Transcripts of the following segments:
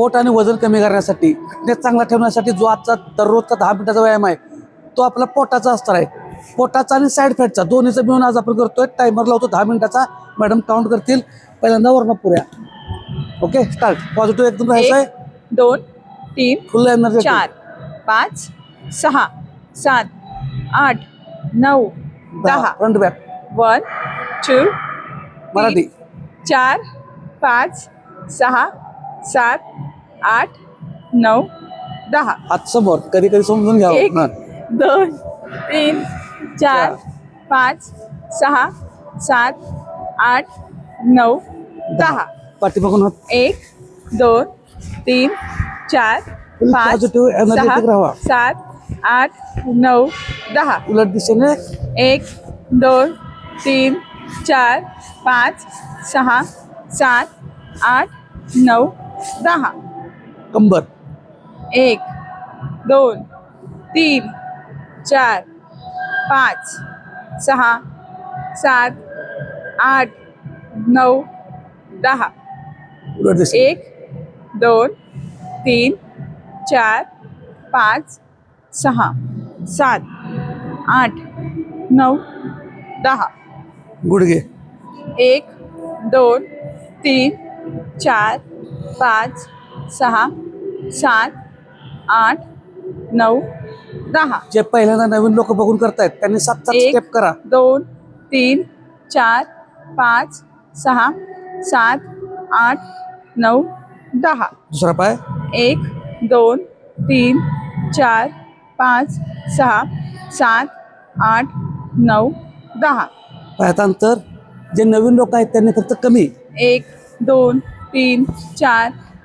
पोट आणि वजन कमी करण्यासाठी फिटनेस चांगला ठेवण्यासाठी जो आजचा दररोजचा दहा मिनिटाचा व्यायाम आहे तो आपला पोटाचा असणार आहे. पोटाचा आणि साईड फॅटचा दोन्हीचा मिळून आज आपण करतोय. टायमर लावतो दहा मिनिटाचा. मॅडम काउंट करतील. पहिल्यांदा वर्ण पुऱ्या. ओके स्टार्ट पॉझिटिव्ह एकदम राहायचं आहे दोन तीन फुल एनर्जी चार पाच सहा सात आठ नऊ दहा. Front back one two Marathi. चार पाच सहा सात आठ नऊ दहा. हात समोर कधी कधी समजून एक घ्यावं दोन तीन चार पाच सहा सात आठ नऊ दहा. पाठीमागून हात. एक दोन तीन चार Full पाच positive, energetic राहावा. सहा सात आठ नऊ दहा. उलट दिशेने. एक दोन तीन चार पाच सहा सात आठ नऊ दहा. कंबर. एक दोन तीन चार पाच सहा सात आठ नऊ दहा. एक दोन तीन चार पाच सहा सात आठ नऊ दहा. गुडघे एक दोन तीन चार पाच सहा सात आठ नऊ दहा. जे पहिल्यांदा नवीन लोक बघून करतायत त्यांनी सात सात एक. स्टेप करा. दोन तीन चार पाच सहा सात आठ नऊ दहा. दुसरा पाय. एक दोन तीन चार पाच सहा सात आठ नऊ दहा. पायाचं अंतर जे नवीन लोक आहेत त्यांनी फक्त कमी. एक दोन तीन चार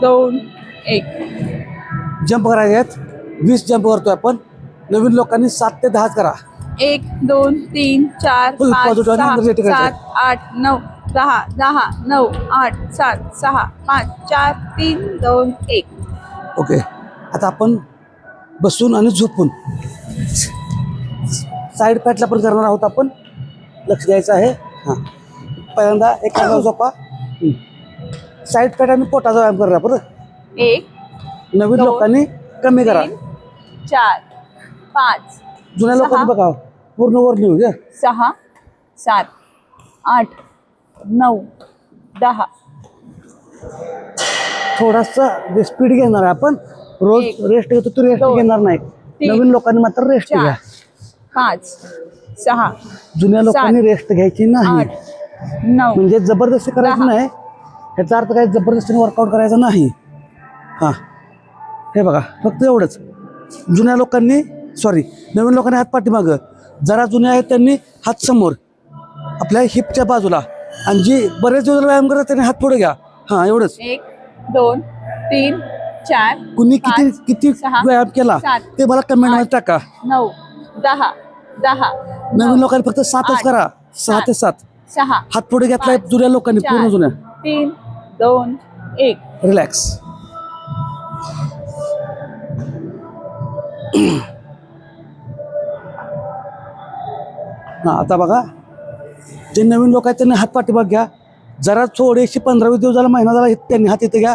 दोन एक. जंप करायचे आहेत वीस जंप करतोय आपण. नवीन लोकांनी सात ते दहाच करा. एक दोन तीन चार Full पाच positive आणि सहा energetic राहायचं. सात आठ नऊ दहा दहा नऊ आठ सात सहा पाच चार तीन दोन एक. ओके. आता आपण बसून आणि झोपून. साईड पॅटला पण करणार आहोत आपण. लक्ष द्यायचं आहे. हां. पहिल्यांदा एक झोपा. साईड पॅट आणि पोटाचा व्यायाम करणार बरं. एक नवीन लोकांनी कमी करा. चार पाच जुन्या लोकांनी. बघा पूर्ण वर नेऊ द्या सहा सात आठ नऊ दहा. थोडासा स्पीड घेणार आहे आपण रोज रेस्ट घेतो तो रेस्ट घेणार नाही. नवीन लोकांनी मात्र रेस्ट घ्या. पाच सहा जुन्या लोकांनी रेस्ट घ्यायची नाही. म्हणजे जबरदस्ती करायची. नाही. ह्याचा अर्थ काय? जबरदस्तीने वर्कआउट करायचा नाही. हां. हे बघा फक्त एवढंच. जुन्या लोकांनी सॉरी नवीन लोकांनी हात पाठीमागं. जरा जुने आहेत त्यांनी हात समोर. आपल्या हिपच्या बाजूला. आणि जी बरेच दिवस व्यायाम करतात त्यांनी हात पुढे घ्या. हां एवढंच. एक दोन तीन चार कुणी किती पाच, किती सहा, व्यायाम केला? सात, ते मला कमेंटमध्ये टाका. नऊ दहा दहा नवीन नऊ, लोकांनी फक्त सातच आठ, करा. सहा ते सात. सहा हात पुढे घेतलाय पाच, जुन्या लोकांनी पूर्ण चार, जुन्या. तीन दोन एक. रिलॅक्स हां आता बघा. जे नवीन लोक आहेत त्यांनी हात पाठीमाग घ्या. जरा थोडेसे पंधरा वीस दिवस झाला महिना झाला त्यांनी हात इथं घ्या.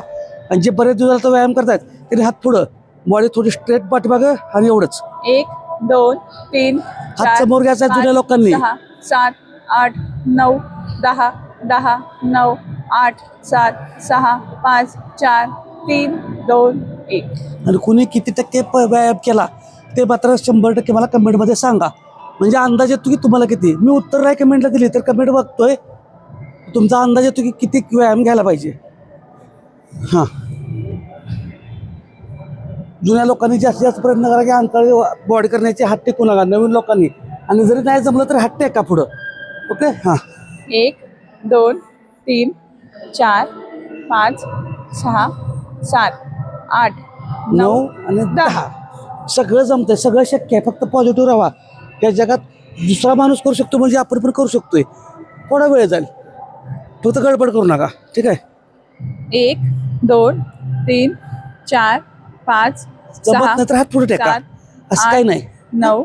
आणि जे बरेच दिवस झाला व्यायाम करतायत त्यांनी हात पुढं. बॉडी थोडी स्ट्रेट पाठीमाग आणि एवढंच. एक दोन तीन चार, समोर घ्यायचा जुन्या लोकांनी. सात आठ नऊ दहा दहा नऊ आठ सात सहा पाच चार तीन दोन एक. आणि कुणी किती टक्के प- व्यायाम केला ते मात्र शंभर टक्के मला कमेंटमध्ये सांगा. म्हणजे अंदाज येतो की तुम्हाला किती? मी उत्तर नाही कमेंटला दिली तर कमेंट बघतोय. तुमचा अंदाज येतो की किती व्यायाम घ्यायला पाहिजे. हां. जुन्या लोकांनी जास्तीत जास्त प्रयत्न करा की अंतराळी बॉडी करण्याची हात टेकू नका नवीन लोकांनी. आणि जरी नाही जमलं तर हात टेका पुढं. ओके? हां. एक दोन तीन चार पाच सहा सात आठ नऊ आणि दहा. सगळं जमतंय सगळं शक्य आहे. फक्त पॉझिटिव्ह राहा. या जगात दुसरा माणूस करू शकतो म्हणजे आपण पण करू शकतोय. थोडा वेळ जाईल. फक्त गडबड करू नका. ठीक आहे? एक दोन तीन चार पाच जमत सहा नाही तर हात पुढे टेका. सात, असं काही नाही. नऊ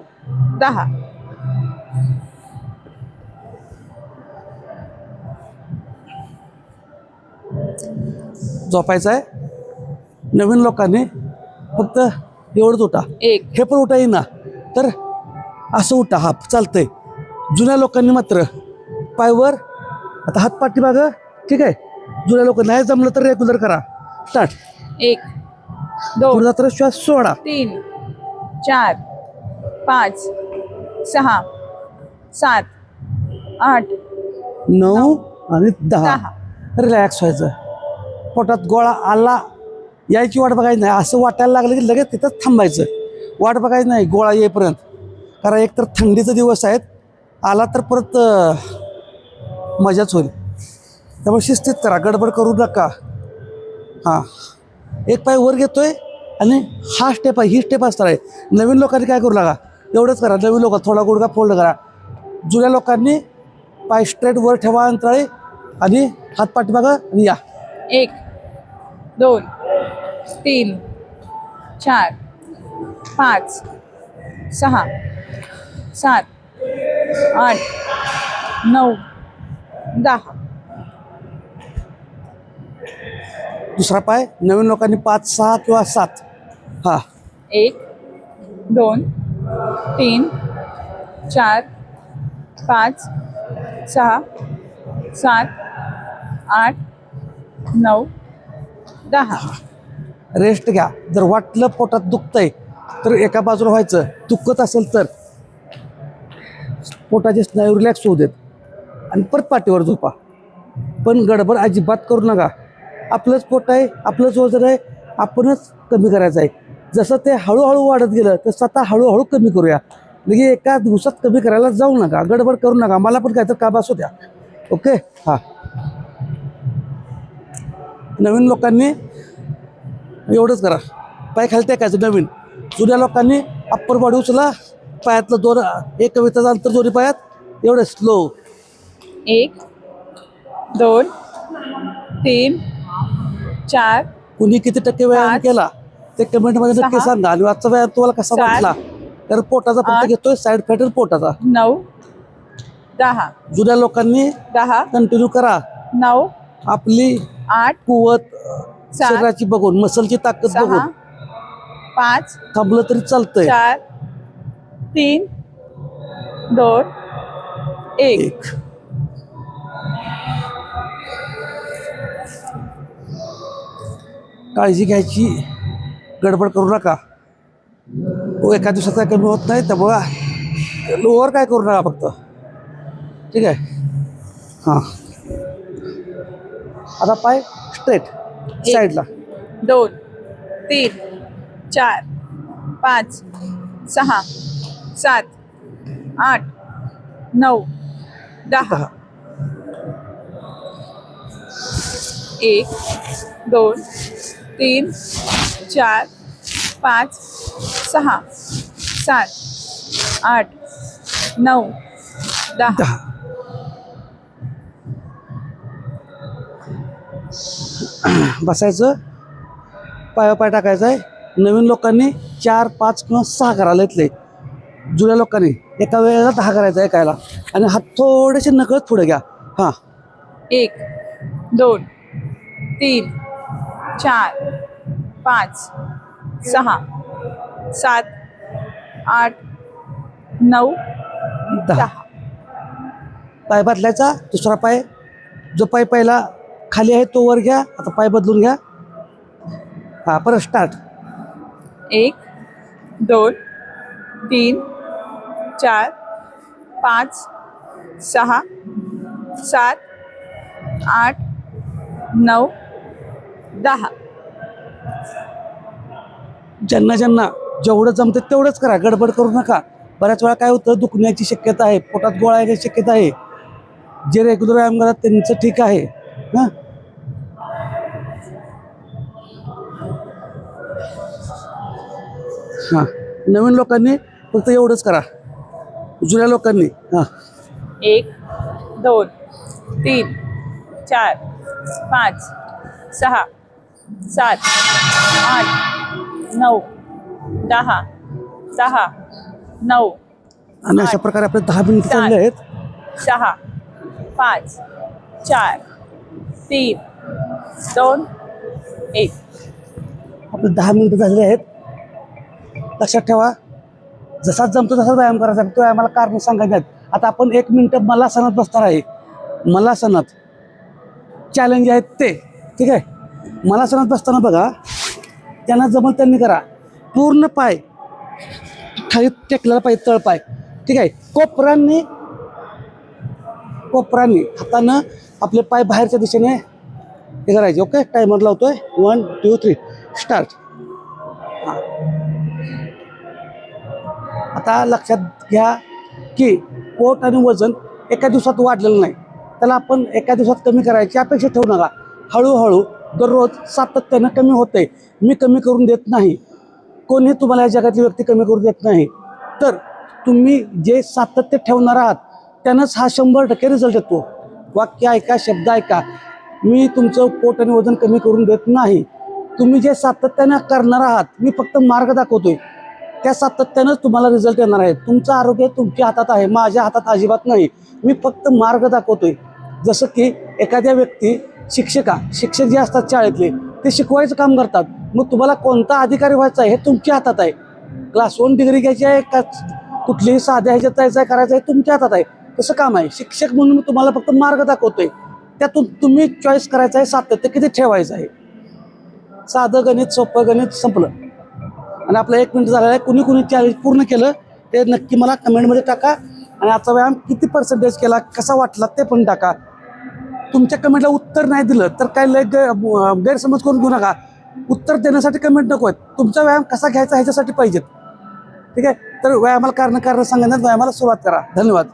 दहा. झोपायचं आहे. नवीन लोकांनी फक्त एवढंच उठा. एक. हे पण उठा येईना. तर असं उठा हा चालतंय. जुन्या लोकांनी मात्र पायवर आता हात पाठीमागं ठीक आहे. जुन्या लोक नाही जमलं तर रेग्युलर करा. स्टार्ट एक दोन जाताना श्वास सोडा. तीन चार पाच सहा सात आठ नऊ आणि दहा. रिलॅक्स व्हायचं. पोटात गोळा आला यायची वाट बघायची नाही. असं वाटायला लागलं की लगेच तिथंच थांबायचं. वाट बघायची नाही गोळा येईपर्यंत. कारण एकतर थंडीचे दिवस आहेत. आला तर परत मजाच होईल. त्यामुळे शिस्तीत करा गडबड करू नका. हां. एक पाय वर घेतोय आणि हा स्टेप आहे ही स्टेप असणार आहे. नवीन लोकांनी काय करू लागा एवढंच करा नवीन लोक थोडा गुडघा फोल्ड करा. जुन्या लोकांनी पाय स्ट्रेट वर ठेवा अंतराळी आणि हात पाठीमागं आणि या. एक दोन तीन चार पाच सहा सात आठ नऊ दहा. दुसरा पाय नवीन लोकांनी पाच सहा किंवा सात. हा. एक दोन तीन चार पाच सहा सात आठ नऊ दहा. रेस्ट घ्या. जर वाटलं पोटात दुखतंय तर एका बाजूला व्हायचं. दुखत असेल तर पोटाचे स्नायू रिलॅक्स होऊ देत. आणि परत पाठीवर झोपा. पण गडबड अजिबात करू नका. आपलंच पोट आहे आपलंच वजन आहे आपणच कमी करायचं आहे. जसं ते हळूहळू वाढत गेलं तसं आता हळूहळू कमी करूया. म्हणजे एका दिवसात कमी करायला जाऊ नका गडबड करू नका. मला पण काहीतरी काम असू द्या ओके? हां. नवीन लोकांनी एवढंच करा. पाय खाली टेकायचं नवीन. जुन्या लोकांनी अप्पर बॉडी उचला पायातलं दोन एक कविताचं अंतर दोन्ही पायात एवढं स्लो एक दोन तीन चार कुणी किती टक्के व्यायाम पाच, केला ते कमेंटमध्ये नक्की सहा, सांगा. आणि आजचा व्यायाम तुम्हाला कसा सात, वाटला? तर पोटाचा फक्त आठ, घेतोय साईड फॅटर पोटाचा. नऊ दहा. जुन्या लोकांनी दहा कंटिन्यू करा. नऊ आपली आठ कुवत सात, शरीराची बघून मसलची ताकद सहा बघून. पाच थांबलं तरी चालतंय. चार तीन दोन एक. एक. काळजी घ्यायची गडबड करू नका. हो एका दिवसात काय कमी होत नाही त्यामुळं लोअर काय करू नका फक्त. ठीक आहे? हां. आता पाय स्ट्रेट साईडला दोन तीन चार पाच सहा सात आठ नऊ दहा. दहा. एक दोन तीन चार पाच सहा सात आठ नऊ दहा. बसायचं पाया पाय टाकायचं आहे. नवीन लोकांनी चार पाच किंवा सहा करायला येतले जुन्या लोकांनी एका वेळेला दहा करायचा एकायला आणि हात थोडेसे नकळत पुढे घ्या. हां. एक दोन तीन चार पाच सहा सात आठ नऊ दहा. पाय बदलायचा दुसरा पाय. जो पाय पहिला खाली आहे तो वर घ्या आता पाय बदलून घ्या. हां परत स्टार्ट एक दोन तीन चार पाच सहा सात आठ नऊ दहा. ज्यांना ज्यांना जेवढं जमतं तेवढंच करा गडबड करू नका. बऱ्याच वेळा काय होतं दुखण्याची शक्यता आहे पोटात गोळा येण्याची शक्यता आहे. जे रेग्युलर व्यायाम करतात त्यांचं ठीक आहे. हां? हां. नवीन लोकांनी फक्त एवढंच करा. जुन्या लोकांनी हां. एक दोन तीन चार पाच सहा सात आठ नऊ दहा दहा नऊ आणि अशा प्रकारे आपले दहा मिनिटं. चालले आहेत. सहा पाच चार तीन दोन एक. आपले दहा मिनिटं झालेले आहेत. लक्षात ठेवा. जसा जमतो तसाच व्यायाम करायचा तो आम्हाला कारण सांगायचे आहेत. आता आपण एक मिनटं मला सणत बसणार आहे. मला सणात चॅलेंज आहेत ते. ठीक आहे? मला सणात बसताना बघा. त्यांना जमल त्यांनी करा. पूर्ण पाय खाली टेकलेला पाहिजे तळपाय ठीक आहे? कोपरांनी कोपरांनी हातानं आपले पाय बाहेरच्या दिशेने हे करायचे. ओके? टायमर लावतोय. वन टू थ्री स्टार्ट आता लक्षात घ्या की पोट आणि वजन एका दिवसात वाढलेलं नाही. त्याला आपण एका दिवसात कमी करायची अपेक्षा ठेवू नका. हळूहळू दररोज सातत्यानं कमी होते मी कमी करून देत नाही. कोणी तुम्हाला या जगातली व्यक्ती कमी करू देत नाही. तर तुम्ही जे सातत्य ठेवणार आहात त्यानंच हा शंभर टक्के रिझल्ट येतो. वाक्य ऐका शब्द ऐका. मी तुमचं पोट आणि वजन कमी करून देत नाही. तुम्ही जे सातत्यानं करणार आहात मी फक्त मार्ग दाखवतोय. त्या सातत्यानंच तुम्हाला रिझल्ट येणार आहे. तुमचं आरोग्य तुमच्या हातात आहे. माझ्या हातात अजिबात नाही. मी फक्त मार्ग दाखवतोय. जसं की एखाद्या व्यक्ती शिक्षका शिक्षक जे असतात शाळेतले ते शिकवायचं काम करतात. मग तुम्हाला कोणता अधिकारी व्हायचा आहे हे तुमच्या हातात आहे. क्लास वन डिग्री घ्यायची आहे का? कुठलीही साध्या ह्याच्यात जायचं आहे करायचं आहे तुमच्या हातात आहे. तसं काम आहे. शिक्षक म्हणून मी तुम्हाला फक्त मार्ग दाखवतोय. त्यातून तुम्ही चॉईस करायचं आहे सातत्य किती ठेवायचं आहे. साधं गणित सोपं गणित संपलं. आणि आपलं एक मिनिट झालेलं आहे. कुणी कुणी चॅलेंज पूर्ण केलं ते नक्की मला कमेंटमध्ये टाका. आणि आजचा व्यायाम किती पर्सेंटेज केला कसा वाटला ते पण टाका. तुमच्या कमेंटला उत्तर नाही दिलं तर काय लय गैरसमज करून घेऊ नका. उत्तर देण्यासाठी कमेंट नको आहेत. तुमचा व्यायाम कसा घ्यायचा ह्याच्यासाठी पाहिजेत. ठीक आहे? तर व्यायामाला कारण कारण सांगण्यात व्यायामाला सुरुवात करा. धन्यवाद.